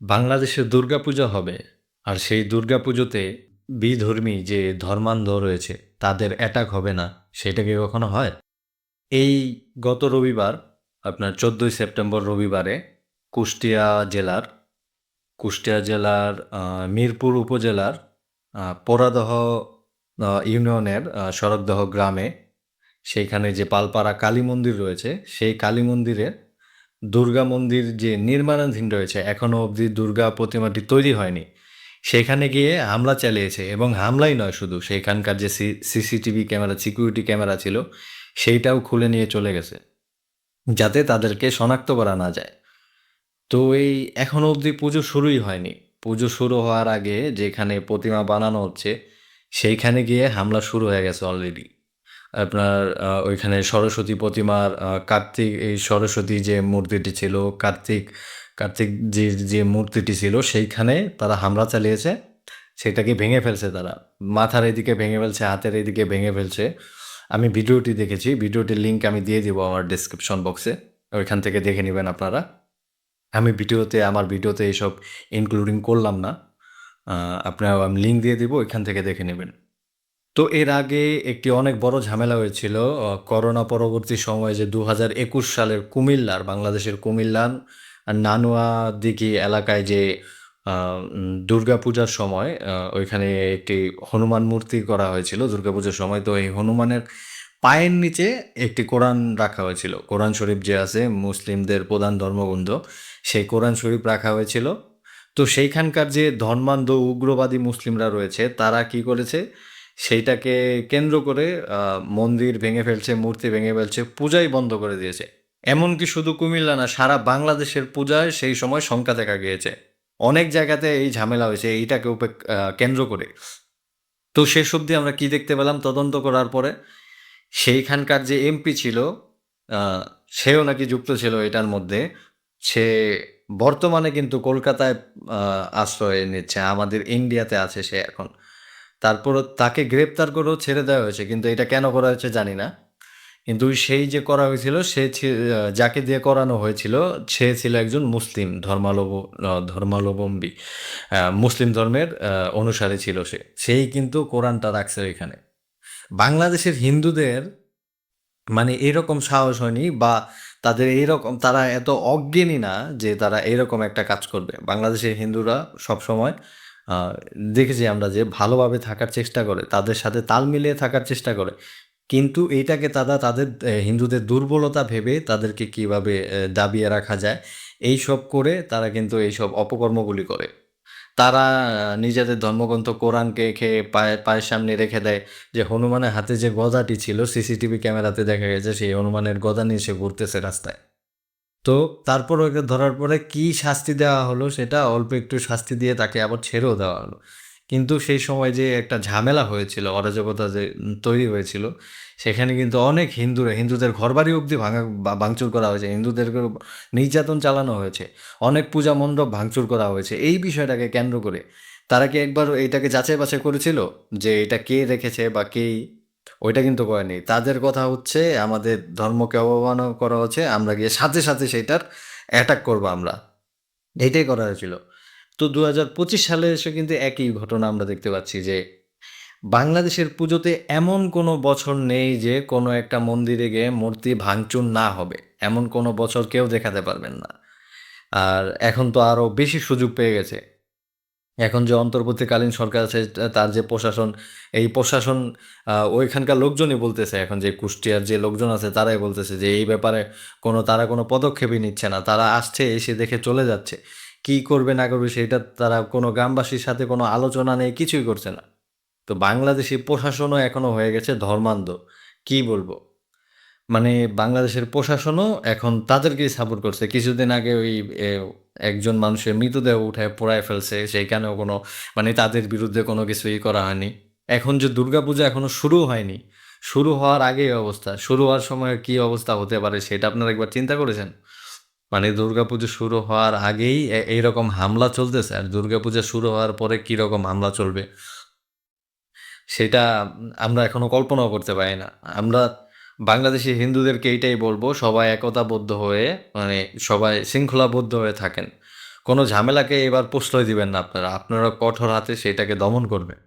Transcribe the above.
বাংলাদেশে দুর্গাপূজা হবে। আর সেই দুর্গাপুজোতে বিধর্মী যে ধর্মান্ধ রয়েছে তাদের অ্যাটাক হবে না, সেটা কি কখনো হয়? এই গত রবিবার আপনার ১৪ই সেপ্টেম্বর রবিবারে কুষ্টিয়া জেলার কুষ্টিয়া জেলার মিরপুর উপজেলার আ পোড়াদহ ইউনিয়নের সড়কদহ গ্রামে সেইখানে যে পালপাড়া কালী মন্দির রয়েছে, সেই কালী মন্দিরে দুর্গা মন্দির যে নির্মাণাধীন রয়েছে, এখনও অবধি দুর্গা প্রতিমাটি তৈরি হয়নি। সেখানে গিয়ে হামলা চালিয়েছে এবং হামলাই নয় শুধু, সেখানকার যে সিসিটিভি ক্যামেরা, সিকিউরিটি ক্যামেরা ছিল, সেইটাও খুলে নিয়ে চলে গেছে। যাতে তাদেরকে শনাক্ত করা না যায়। তো এই এখনও অবধি পুজো শুরুই হয়নি। পুজো শুরু হওয়ার আগে যেখানে প্রতিমা বানানো হচ্ছে, সেইখানে গিয়ে হামলা শুরু হয়ে গেছে অলরেডি। আপনার ওইখানে সরস্বতী প্রতিমার কার্তিক এই সরস্বতী যে মূর্তিটি ছিল, কার্তিক কার্তিক যে, যে মূর্তিটি ছিল সেইখানে তারা হামলা চালিয়েছে। সেটাকে ভেঙে ফেলছে তারা। মাথার এদিকে ভেঙে ফেলছে, হাতের এদিকে ভেঙে ফেলছে। আমি ভিডিওটি দেখেছি। ভিডিওটির লিঙ্ক আমি দিয়ে দিব আমার ডেসক্রিপশন বক্সে। ওইখান থেকে দেখে নেবেন আপনারা। আমি ভিডিওতে আমার ভিডিওতে এসব ইনক্লুডিং করলাম না। আপনার আমি লিঙ্ক দিয়ে দিব, ওইখান থেকে দেখে নিবেন। তো এর আগে একটি অনেক বড় ঝামেলা হয়েছিল করোনা পরবর্তী সময়ে যে ২০২১ সালের কুমিল্লার, বাংলাদেশের কুমিল্লার নানুয়া দিঘি এলাকায় যে দুর্গাপূজার সময় ওইখানে একটি হনুমান মূর্তি করা হয়েছিল দুর্গাপূজার সময়। তো এই হনুমানের পায়ের নিচে একটি কোরআন রাখা হয়েছিল। কোরআন শরীফ যে আছে মুসলিমদের প্রধান ধর্মগ্রন্থ, সেই কোরআন শরীফ রাখা হয়েছিল। তো সেইখানকার যে ধর্মান্ধ উগ্রবাদী মুসলিমরা রয়েছে, তারা কি করেছে? সেইটাকে কেন্দ্র করে মন্দির ভেঙে ফেলছে, মূর্তি ভেঙে ফেলছে, পূজাই বন্ধ করে দিয়েছে। এমনকি শুধু কুমিল্লা না, সারা বাংলাদেশের পূজায় সেই সময় শঙ্কা দেখা গিয়েছে। অনেক জায়গাতে এই ঝামেলা হয়েছে এইটাকে কেন্দ্র করে। তো শেষ অবধি আমরা কি দেখতে পেলাম তদন্ত করার পরে? সেইখানকার যে এমপি ছিল, সেও নাকি যুক্ত ছিল এটার মধ্যে। সে বর্তমানে কিন্তু কলকাতায় আশ্রয় নিচ্ছে। আমাদের ইন্ডিয়াতে আছে সে এখন। তারপরও তাকে গ্রেপ্তার করেও ছেড়ে দেওয়া হয়েছে। কিন্তু এটা কেন করা হয়েছে জানি না। কিন্তু সেই যে করা হয়েছিল সে যাকে দিয়ে করানো হয়েছিল, সে ছিল একজন মুসলিম ধর্মালব ধর্মাবলম্বী। মুসলিম ধর্মের অনুসারী ছিল সে। সেই কিন্তু কোরআনটা রাখছে ওইখানে। বাংলাদেশের হিন্দুদের মানে এরকম সাহস হয়নি বা তাদের এইরকম তারা এত অজ্ঞানী না যে তারা এরকম একটা কাজ করবে। বাংলাদেশের হিন্দুরা সবসময় দেখেছি আমরা যে ভালোভাবে থাকার চেষ্টা করে। তাদের সাথে তাল মিলিয়ে থাকার চেষ্টা করে। কিন্তু এইটাকে তারা তাদের হিন্দুদের দুর্বলতা ভেবে তাদেরকে কীভাবে দাবিয়ে রাখা যায়, এইসব করে তারা কিন্তু এইসব অপকর্মগুলি করে। তারা নিজেদের ধর্মগ্রন্থ কোরআনকে খেয়ে পায়ে পায়ের সামনে রেখে দেয়। যে হনুমানের হাতে যে গদাটি ছিল সিসিটিভি ক্যামেরাতে দেখা গেছে সেই হনুমানের গদা নিয়ে সে ঘুরতেছে রাস্তায়। তো তারপর ওকে ধরার পরে কি শাস্তি দেওয়া হলো সেটা অল্প একটু শাস্তি দিয়ে তাকে আবার ছেড়েও দেওয়া হলো। কিন্তু সেই সময় যে একটা ঝামেলা হয়েছিল, অরাজকতা যে তৈরি হয়েছিল, সেখানে কিন্তু অনেক হিন্দুরা হিন্দুদের ঘরবাড়ি অবধি ভাঙা ভাঙচুর করা হয়েছে। হিন্দুদেরকে নির্যাতন চালানো হয়েছে। অনেক পূজা মণ্ডপ ভাঙচুর করা হয়েছে। এই বিষয়টাকে কেন্দ্র করে। তারা কি একবার এইটাকে যাচাই বাছাই করেছিল? যে এটা কে রেখেছে বা কেই? ওইটা কিন্তু করেনি। তাদের কথা হচ্ছে আমাদের ধর্মকে অবমাননা করা হচ্ছে, আমরা গিয়ে সাথে, সাথে সেইটার অ্যাটাক করব আমরা। এইটাই করা হয়েছিল। তো ২০২৫ সালে এসে কিন্তু একই ঘটনা আমরা দেখতে পাচ্ছি যে বাংলাদেশের পুজোতে এমন কোনো বছর নেই যে কোনো একটা মন্দিরে গিয়ে মূর্তি ভাঙচুর না হবে। এমন কোনো বছর কেউ দেখাতে পারবেন না। আর এখন তো আরও বেশি সুযোগ পেয়ে গেছে। এখন যে অন্তর্বর্তীকালীন সরকার আছে তার যে প্রশাসন, এই প্রশাসন ওইখানকার লোকজনই বলতেছে এখন যে কুষ্টিয়ার যে লোকজন আছে তারাই বলতেছে যে এই ব্যাপারে কোনো তারা কোনো পদক্ষেপই নিচ্ছে না। তারা আসছে, এসে দেখে চলে যাচ্ছে। কি করবে না করবে সেটা তারা কোনো গ্রামবাসীর সাথে কোনো আলোচনা নেই, কিছুই করছে না। তো বাংলাদেশি প্রশাসনও এখনও হয়ে গেছে ধর্মান্ধ। কি বলব? মানে বাংলাদেশের প্রশাসনও এখন তাদেরকেই সাপোর্ট করছে। কিছুদিন আগে ওই একজন মানুষের মৃতদেহ উঠায় পোড়ায় ফেলছে। সেইখানেও কোনো মানে তাদের বিরুদ্ধে কোনো কিছুই করা হয়নি। এখন যে দুর্গাপূজা এখনও শুরু হয়নি। শুরু হওয়ার এই অবস্থা। শুরু হওয়ার সময় কি অবস্থা হতে পারে সেটা আপনারা একবার চিন্তা করেছেন? মানে দুর্গাপুজো শুরু হওয়ার আগেই এইরকম হামলা চলতেছে আর দুর্গাপূজা শুরু হওয়ার পরে কীরকম হামলা চলবে? সেটা আমরা এখনও কল্পনাও করতে পারি না। আমরা বাংলাদেশি হিন্দুদেরকে এইটাই বলব, সবাই একতাবদ্ধ হয়ে মানে সবাই শৃঙ্খলাবদ্ধ হয়ে থাকেন। কোনো ঝামেলাকে এবার প্রশ্রয় দিবেন না আপনারা আপনারা কঠোর হাতে সেটাকে দমন করবেন